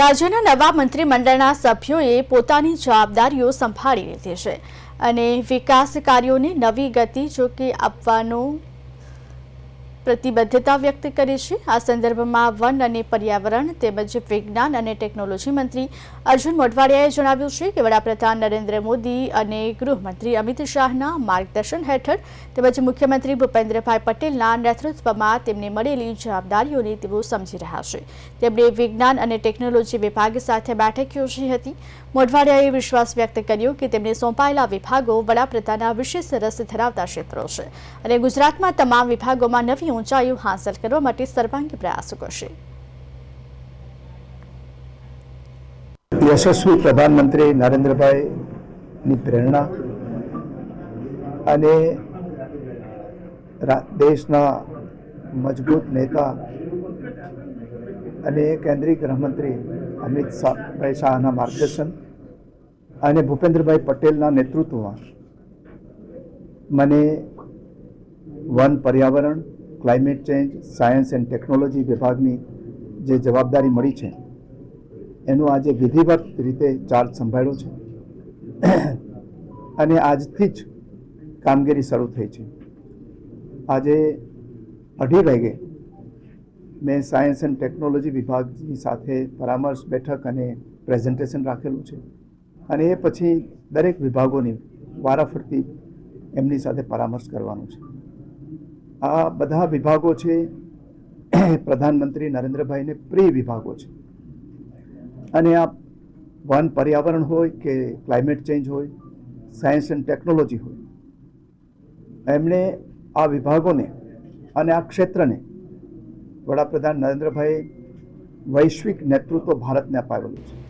રાજ્યના નવા મંત્રીમંડળના સભ્યોએ પોતાની જવાબદારીઓ સંભાળી લીધી છે અને વિકાસ કાર્યોને નવી ગતિ જોકે આપવાનો પ્રતિબદ્ધતા વ્યક્ત કરી છે. આ સંદર્ભમાં વન અને પર્યાવરણ તેમજ વિજ્ઞાન અને ટેકનોલોજી મંત્રી અર્જુન મોઢવાડિયાએ જણાવ્યું છે કે વડાપ્રધાન નરેન્દ્ર મોદી અને ગૃહમંત્રી અમિત શાહના માર્ગદર્શન હેઠળ તેમજ મુખ્યમંત્રી ભૂપેન્દ્રભાઈ પટેલના નેતૃત્વમાં તેમને મળેલી જવાબદારીઓને તેઓ સમજી રહ્યા છે. તેમણે વિજ્ઞાન અને ટેકનોલોજી વિભાગ સાથે બેઠક યોજી હતી. મોઢવાડિયાએ વિશ્વાસ વ્યક્ત કર્યો કે તેમને સોંપાયેલા વિભાગો વડાપ્રધાનના વિશેષ રસ ધરાવતા ક્ષેત્રો છે અને ગુજરાતમાં તમામ વિભાગોમાં નવી ઊંચાઈઓ હાંસલ કરવા માટે સર્વાંગી પ્રયાસો કરશે. યશસ્વી પ્રધાનમંત્રી નરેન્દ્રભાઈની પ્રેરણા અને દેશના મજબૂત નેતા અને કેન્દ્રીય ગૃહમંત્રી અમિત શાહભાઈ શાહના માર્ગદર્શન અને ભૂપેન્દ્રભાઈ પટેલના નેતૃત્વમાં મને વન પર્યાવરણ climate change science and technology વિભાગની જે જવાબદારી મળી છે, એનું આજે વિધિવત રીતે ચાર્જ સંભાળ્યો છે. અને આજથી જ કામગીરી શરૂ થઈ છે. આજે અઢી વાગે મેં સાયન્સ એન્ડ ટેકનોલોજી વિભાગની સાથે પરામર્શ બેઠક અને પ્રેઝન્ટેશન રાખેલું છે. અને એ પછી દરેક વિભાગોની વારાફરતી એમની સાથે પરામર્શ કરવાનું છે. આ બધા વિભાગો છે. પ્રધાનમંત્રી નરેન્દ્રભાઈને પ્રિય વિભાગો છે. અને આ વન પર્યાવરણ હોય કે ક્લાઇમેટ ચેન્જ હોય, સાયન્સ એન્ડ ટેકનોલોજી હોય, એમણે આ વિભાગોને અને આ ક્ષેત્રને વડાપ્રધાન નરેન્દ્રભાઈ વૈશ્વિક નેતૃત્વ ભારતને અપાવેલું છે.